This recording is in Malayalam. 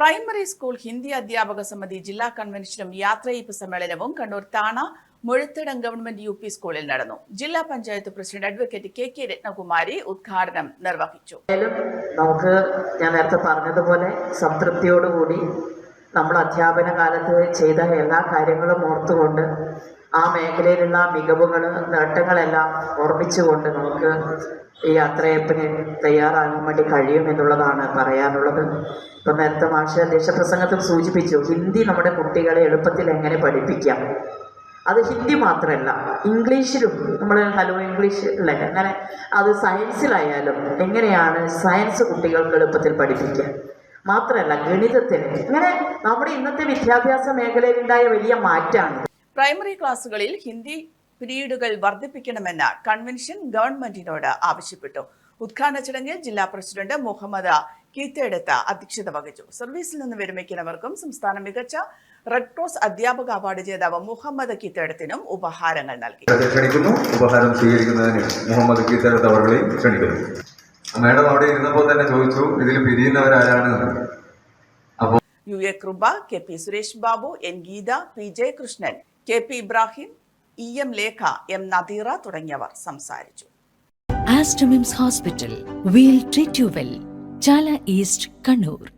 പ്രൈമറി സ്കൂൾ ഹിന്ദി അധ്യാപക സമിതി ജില്ലാ കൺവെൻഷനും യാത്രയപ്പ് സമ്മേളനവും കണ്ണൂർ താണ മുഴുത്തടം ഗവൺമെന്റ് യു പി സ്കൂളിൽ നടന്നു. ജില്ലാ panchayat president advocate K K Rathnakumari ഉദ്ഘാടനം നിർവഹിച്ചു. നമുക്ക് ഞാൻ നേരത്തെ പറഞ്ഞതുപോലെ സംതൃപ്തിയോടുകൂടി നമ്മൾ അധ്യാപന കാലത്ത് ചെയ്ത എല്ലാ കാര്യങ്ങളും ഓർത്തുകൊണ്ട് ആ മേഖലയിലുള്ള മികവുകൾ നേട്ടങ്ങളെല്ലാം ഓർമ്മിച്ചുകൊണ്ട് നമുക്ക് ഈ യാത്രയപ്പിന് തയ്യാറാകാൻ വേണ്ടി കഴിയും എന്നുള്ളതാണ് പറയാനുള്ളത്. ഇപ്പം നേരത്തെ മാഷ അധ്യക്ഷ പ്രസംഗത്തിൽ സൂചിപ്പിച്ചു ഹിന്ദി നമ്മുടെ കുട്ടികളെ എളുപ്പത്തിൽ എങ്ങനെ പഠിപ്പിക്കാം. അത് ഹിന്ദി മാത്രമല്ല ഇംഗ്ലീഷിലും നമ്മൾ ഹലോ ഇംഗ്ലീഷ് അല്ലേ? അങ്ങനെ അത് സയൻസിലായാലും എങ്ങനെയാണ് സയൻസ് കുട്ടികൾക്ക് എളുപ്പത്തിൽ പഠിപ്പിക്കുക? മാത്രമല്ല ഗണിതത്തിന്. ഇങ്ങനെ നമ്മുടെ ഇന്നത്തെ വിദ്യാഭ്യാസ മേഖലയിലുണ്ടായ വലിയ മാറ്റമാണ് പ്രൈമറി ക്ലാസുകളിൽ ഹിന്ദി പിരീഡുകൾ വർദ്ധിപ്പിക്കണമെന്ന് കൺവെൻഷൻ ഗവൺമെന്റിനോട് ആവശ്യപ്പെട്ടു. ഉദ്ഘാടന ചടങ്ങിൽ ജില്ലാ പ്രസിഡന്റ് മുഹമ്മദ് കീത്തേടത്ത് അധ്യക്ഷത വഹിച്ചു. സർവീസിൽ നിന്ന് വിരമിക്കുന്നവർക്കും സംസ്ഥാന മികച്ച റെഡ് ക്രോസ് അധ്യാപക അവാർഡ് ജേതാവ് മുഹമ്മദ് കീത്തേടത്തിനും ഉപഹാരങ്ങൾ നൽകി. ക്ഷണിക്കുന്നു. ഉപഹാരം സ്വീകരിക്കുന്നതിന് മുഹമ്മദ് അവർകളെയും ക്ഷണിക്കുന്നു. മേഡം അവിടെ ഇരുന്നപ്പോൾ തന്നെ ചോദിച്ചു ഇതിൽ പിരിയുന്നവരാരാണ്? U A Kripa K P Suresh Babu N Geetha P Jayakrishnan K P Ibrahim E M Lekha M Nadeera തുടങ്ങിയവർ സംസാരിച്ചു. Aster MIMS hospital we'll treat you well Chala east Kannur.